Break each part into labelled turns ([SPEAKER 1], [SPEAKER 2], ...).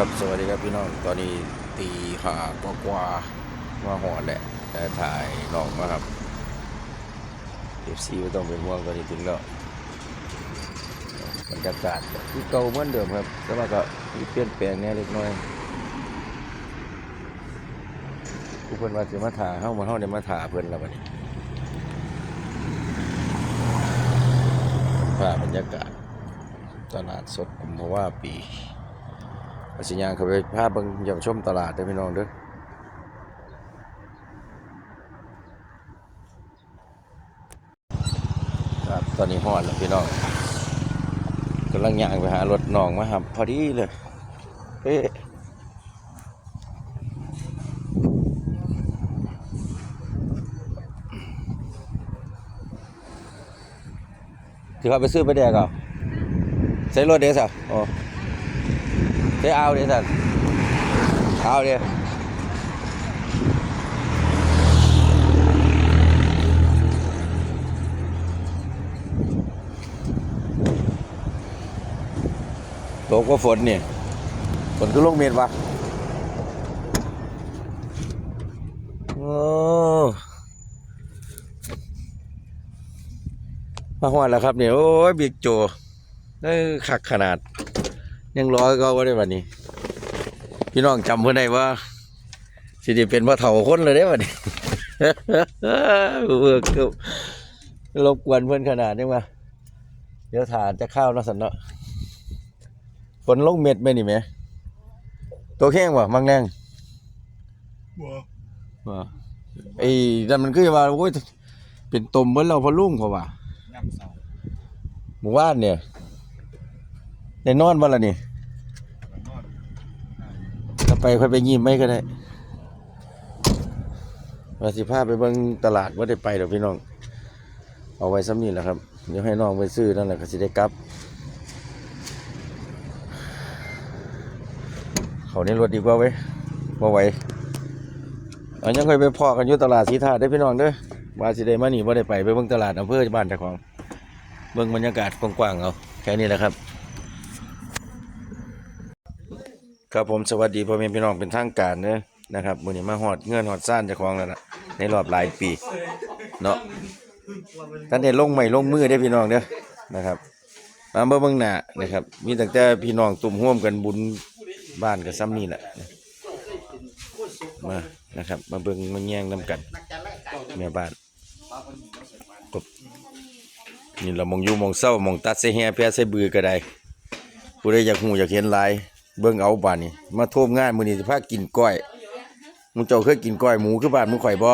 [SPEAKER 1] ครับสวัสดีครับพี่น้องตอนนี้ตีห้ากกว่าๆมาหอดแหละแต่ถ่ายน้องมาครับเอฟซีไม่ต้องเป็นห่วงตอนนี้ถึงแล้วบรรยากาศก็คือเก่าเหมือนเดิมครับแต่ว่าก็มีเปลี่ยนแปลงแน่เล็กน้อยผู้เพิ่นว่าสิมาถ่าเฮามาเฮาได้มาถ่าเพิ่อนแล้วบัดนี้ภาพบรรยากาศตลาดสดกุมภาวะปี อาสิยางเขาไปภาพเบิ่งเยี่ยมชมตลาดเด้พี่น้องเด้อครับตอนนี้ฮอดแล้วพี่น้องกำลังย่างไปหารถน้องมาครับพอดีเลยเฮ้ที่เขาไปซื้อไปแดกเหรอใส่รถเดสอะอ๋อ เจ๊เอาเดี๋สัตว์เอาเดียวตกก็ฝนเนี่ยฝนก็ลงเมียนวะโอ้มาหอดแล้วครับเนี่ยโอ้ยบิ๊กโจได้ขักขนาด ยังร้อยก็ว่าได้วันนี้ พี่น้องจำเพื่อนได้ว่า สิได้เป็นว่าเถ่าคนเลยได้วันนี้เวิร์กเกือบรบกวนเพื่อนขนาดนี้มาเดี๋ยวถานจะข้าวนะสันเนาะฝนลงเม็ดไหมนี่ไหมตัวแข้งวะมังแรง
[SPEAKER 2] บ่
[SPEAKER 1] บ่ไอ้นั่นมันคือว่าโอ้ยเป็นตมเหมือนเราพอลุ่งเขาว่าหมู่บ้านเนี่ยได้นอนบ่ละนี่ ไปค่อยไปยิ้มไม่ก็ได้ว่าสิพาไปเบิ่งตลาดว่าได้ไปเดี๋ยวพี่น้อง เอาไว้ซ้ำนี่แหละครับเดี๋ยวให้น้องไปซื้อนั่นแหละก็สิได้กลับ เขาในรถดีกว่าเว้ยบ่ไหวเอายังค่อยไปพอกันอยู่ตลาดสีธาได้พี่น้องเด้อว่าสิได้มานี่บ่ได้ไปไปเบิ่งตลาดอำเภอบ้านเจ้าของ เบิ่งบรรยากาศกว้างๆเอาแค่นี้แหละครับ ครับผมสวัสดีพ่อแม่พี่น้องเป็นทางการเด้อนะครับมื้อนี้มาฮอดเงื่อนฮอดซ่านเจ้าของแล้วล่ะในรอบหลายปีเนาะท่านได้ลงไม้ลงมือได้พี่น้องเด้อนะครับมาเบิ่งเบิ่งหน้านะครับ มีตั้งแต่พี่น้องตุ่มร่วมกันบุญบ้านกับซ้ำนี่แหละมานะครับ มาเบิ่งมาแย่งนํกันแม่บ้านกบนี่เรามองอยู่มองเศร้ามองตัดใส่แฮแพ้ใส่บือก็ได้ผู้ใดอยากหูอยากเห็นลาย เบิ่งเอาบ้านนี่มาโทมงานมื้อนี้สิพากินก้อยมึงเจ้าเคยกินก้อยหมูคือบ้านมึงข่อยบ่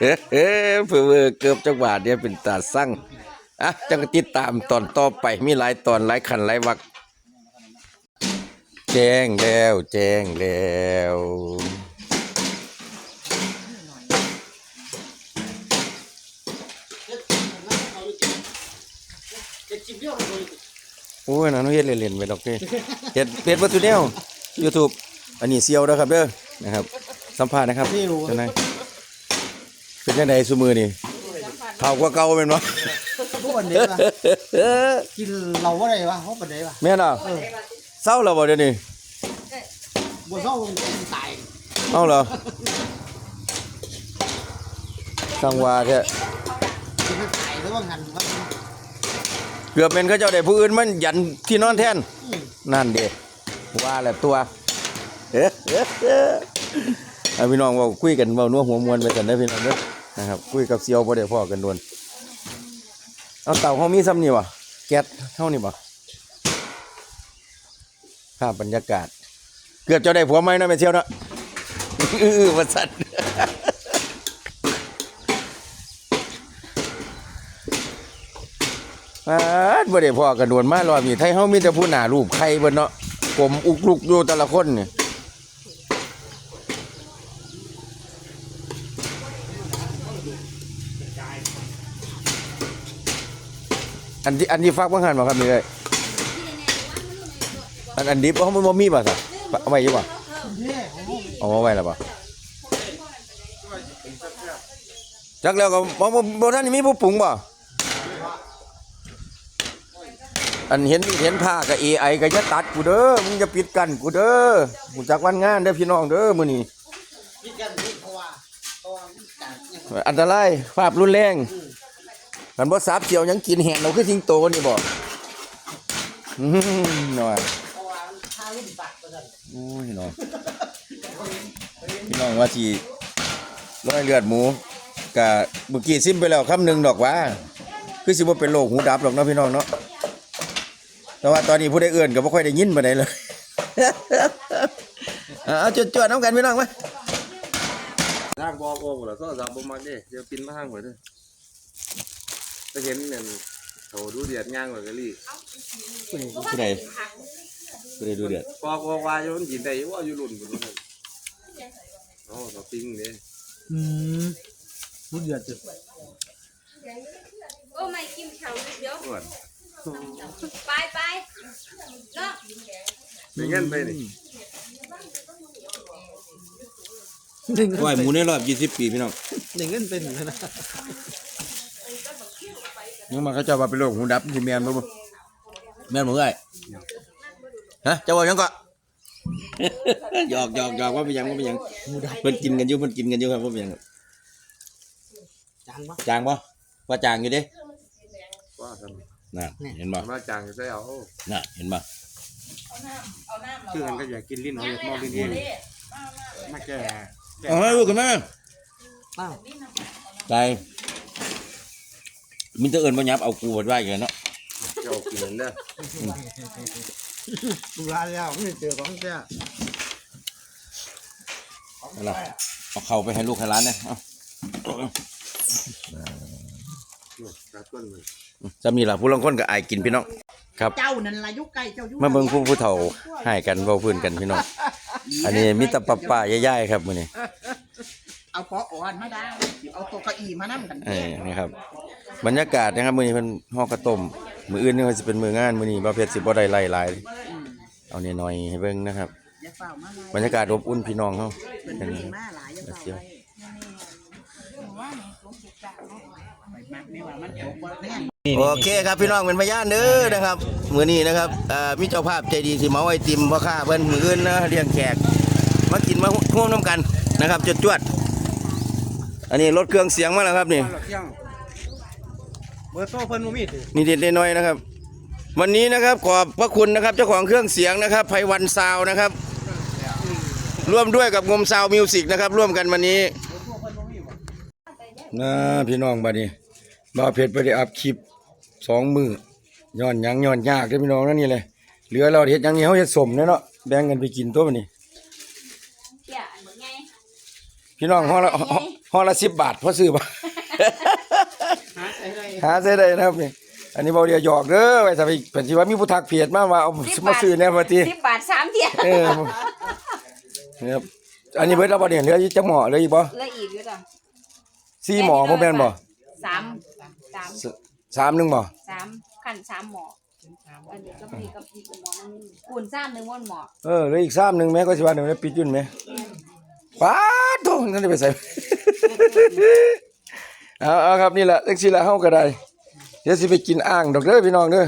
[SPEAKER 1] เอ๊ะเอ๊ะเพื่อเกือบจักบาทเดียเป็นตาสั่งอะจังกติดตามตอนต่อไปมีหลายตอนหลายขันหลายวักแจ้งแล้วแจ้งแล้ว โอ้ยนั่นเฮ็ดเล่นๆไปดอกเด้เฮ็ดเป็ดวัตถุแนว YouTube อันนี้เซียวเด้อครับเด้อนะครับ สัมภาษณ์นะครับจังไดเป็นจังไดซุมื้อนี่เฒ่ากว่าเก่าแม่นบ่
[SPEAKER 3] พวกวันนี้วะกินเราว่าไรวะเขาเป็นไรวะ
[SPEAKER 1] แม่นอะเศร้าแล้วบ่เดี๋ยวนี้
[SPEAKER 3] บัวเศร้ากินตาย
[SPEAKER 1] เอ้าเหรอสังว่าแท้
[SPEAKER 3] กินตายแล้วว่างันว่า
[SPEAKER 1] เกือบเป็นเขาเจ้าได้ผู้อื่นมันยันที่นอนแทน นั่นเด้ว่าแหละตัวเอ๊ะเอ๊ะเอ๊ะเอาพี่น้องว่าคุยกันเว้านัวหัวมวนไปกันได้พี่น้องเด้อนะครับคุยกับเซียวบ่ได้พอกันโดนเอาเต่าเฮามีซ้ำนี่บ่แก๊สเท่านี่บ่ภาพบรรยากาศ เกือบจะได้ผัวใหมนะแม่เซียวเนาะอือๆว่าสั่น อาดบ่ได้พอกันโดนมารอบนี้ไทยเฮามีแต่ผู้หน้ารูปใครเบิดเนาะกลมอุกลุกอยู่แต่ละคนนี่อันที่อันที่ฟักบ่หันบ่ครับนี่เลยอันอันดิบเฮามันบ่มีบ่ซะเอาไว้อยู่บ่
[SPEAKER 3] เนี่ย
[SPEAKER 1] เอาไว้แล้วบ่จักแล้วก็บ่บ่บ่ทันได้มีผู้ปรุงบ่ อันเห็นเห็นผ้ากับ AI ก็จะตัดกูเด้อมึงจะปิดกันกูเด้อกูจักวันงานเด้อพี่น้องเด้อมื้อนี้
[SPEAKER 3] มีกันนี่เพราะว่าเพราะว่ามันจากเนี่ย
[SPEAKER 1] อันตรายภาพรุนแรงกันบ่สาบเสียวยังกินแหงเราคือสิงโตนี่บ่อื้อหือหน่อย
[SPEAKER 3] เพราะว่ามันทารุ่นปัดไปกัน
[SPEAKER 1] โอ้ยน้องพี่น้องว่าสิร้อยเลือดหมูกะเมื่อกี้ซิมไปแล้วคำหนึ่งดอกว่า คือสิบ่เป็นโรคหูดับหรอกเนาะพี่น้องเนาะ แต่ว่าตอนนี้ผู้ใดเอื่นก็บ่ค่อยได้ยินปานใดเลยเอาเอาจวดๆน้ำกันพี่น้องมา
[SPEAKER 2] ทางบอกโอ้โหแล้วก็สาวบ่มักเด้เดี๋ยวปินมาทางหัวเด้อไปเห็นเนี่ยโถดูเดือดย่างกว่ากะลี่
[SPEAKER 1] ผู้ใดผู้ใดดูเดือด
[SPEAKER 2] บอกว่าว่าอยู่มันกินได้ว่าอยู่รุ่นพุ่นว่าโอ้เราปิ้งเด้
[SPEAKER 3] อืมรู้เดือดจุด
[SPEAKER 4] โอ้ไม่กินเขาเดี๋ยว
[SPEAKER 2] อ้วน
[SPEAKER 4] ไปไปเนาะ
[SPEAKER 2] เป็นเงินไปนี่
[SPEAKER 3] หนึ่ง
[SPEAKER 1] ก้อยหมูในรอบ20ปีพี่น้อง
[SPEAKER 3] หนึ่งเงินเป็นอย่างนั้นนะ
[SPEAKER 1] นี่มาเขาเจ้าว่าเป็นโรคหูดับสิแม่นบ่บ่แม่นบ่เอ้ยฮะเจ้าว่าหยังก็หยอกหยอกหยอกว่าเป็นหยังว่าเป็นหยังเพิ่นกินกันอยู่เพิ่นกินกันอยู่ครับว่าเป็นหยัง
[SPEAKER 3] จางปะ
[SPEAKER 1] จางบ่ว่าจางอยู่เด้
[SPEAKER 2] ว่าท
[SPEAKER 1] น่ะเห็นบ่ำ
[SPEAKER 2] มาจางจะได้เอาโอ้
[SPEAKER 1] น่ะเห็นบ่
[SPEAKER 2] ชื่อกันก็อยากกินลิ้นเอาอยากมองลิ้นเองมาแก่
[SPEAKER 1] เอาให้ลูกกันมา
[SPEAKER 3] อ้าว
[SPEAKER 1] ใจมินเตอร์เอิญบ่ยับเอากูไว้กันเนาะ
[SPEAKER 2] เจ้ากินเด้อ
[SPEAKER 3] ดูร้านแล้วไม่เจอของแท้
[SPEAKER 1] นั่นล่ะเอาเข้าไปให้ลูกให้หลานเนี่ย จะมีล่ะผู้ลางคนก็อายกินพี่น้องครับ
[SPEAKER 3] เจ้านั่นล่ะยุคไก่เจ้ายุ
[SPEAKER 1] มาเบิ่งผู้ผู้เฒ่าให้กันเว้าพื้นกันพี่น้อง อันนี้มีแตะป้าป้าๆย่ายๆครับมื้อนี้
[SPEAKER 3] เอาปออ่อนมาได้เอาตัวเก้าอี้มานั่งกัน
[SPEAKER 1] เออนี่ครับ บรรยากาศนะครับมื้อนี้เพิ่นฮอกกระต้มมื้ออื่นนี่ว่าสิเป็นมื้องานมื้อนี้บ่าวเพชรสิบ่ได้ไล่หลายเอาน้อยๆให้เบิ่งนะครับ
[SPEAKER 3] อย่าเฝ้ามาเลย
[SPEAKER 1] บรรยากาศอบอุ่นพี่น้องเฮา
[SPEAKER 3] เป็น
[SPEAKER 1] เป็น
[SPEAKER 3] ดีมาหลายอย่าเฝ้าไว้
[SPEAKER 1] โอเคครับพี่น้องเป็นพยานเด้อนะครับมือนี้นะครับมีเจ้าภาพใจดีสิเมาไอติมพ่อค้าเพิ่นมืออื่นนะเลี้ยงแขกมากินมาร่วมน้ำกันนะครับจดจวดอันนี้รถเครื่องเสียงมาแล้วครับนี่
[SPEAKER 2] เบอร์โตเพิ่นมีติ
[SPEAKER 1] นี่เด็ดๆน้อยนะครับ วันนี้นะครับขอบพระคุณนะครับเจ้าของเครื่องเสียงนะครับไพวันซาวนะครับ ร่วมด้วยกับงมซาวมิวสิกนะครับร่วมกันวันนี้ นะพี่น้องบัดนี้บ่าวเพชรไปได้อัพคลิปสองมือย้อนหยังย้อนยากเด้อพี่น้องนั่นนี่เลยเหลือเราเฮ็ดหยังนี่เฮาเฮ็ดสมเด้อเนาะแบ่งกันไปกินตัวบัดนี้
[SPEAKER 4] เดี๋ยวอันนี้ไง
[SPEAKER 1] พี่น้องห่อละห่อห่อละ10บาทพอซื้อบ่
[SPEAKER 3] หาใส่ได้
[SPEAKER 1] หาซื้อได้นะครับนี่อันนี้บ่เดียวหยอกเด้อไว้ถ้าไปเพิ่นสิว่ามีผู้ทักเพจมาว่าเอามาซื้อแน่ว่าติ
[SPEAKER 4] สิบบาทสามเที่ย
[SPEAKER 1] เออครับอันนี้เบิดแล้วบ่เนี่ยเหลืออยู่จักหม้อเหลืออีกบ่
[SPEAKER 4] เหลืออีกอยู่ต่อ
[SPEAKER 1] สี่หม้อบ่แม่นบ่
[SPEAKER 4] สามสาม
[SPEAKER 1] สสามหนึงบ่
[SPEAKER 4] สามขันสามหมออันนี้ก็มีกับพี่กับหมอนั่นนี่คูณสามหนึ่งวันหมอ
[SPEAKER 1] เออเหลืออีกสามหนึงแม่ก็สิว่าเดี๋ยวนี้ปิดยุ่นแม่ป๊าดโตนั่นได้ไปใส่ เอาเอาครับนี่แหละจังซี่ละเฮาก็ได้ เดี๋ยวสิไปกินอ่างดอกเด้อพี่น้องเด้อ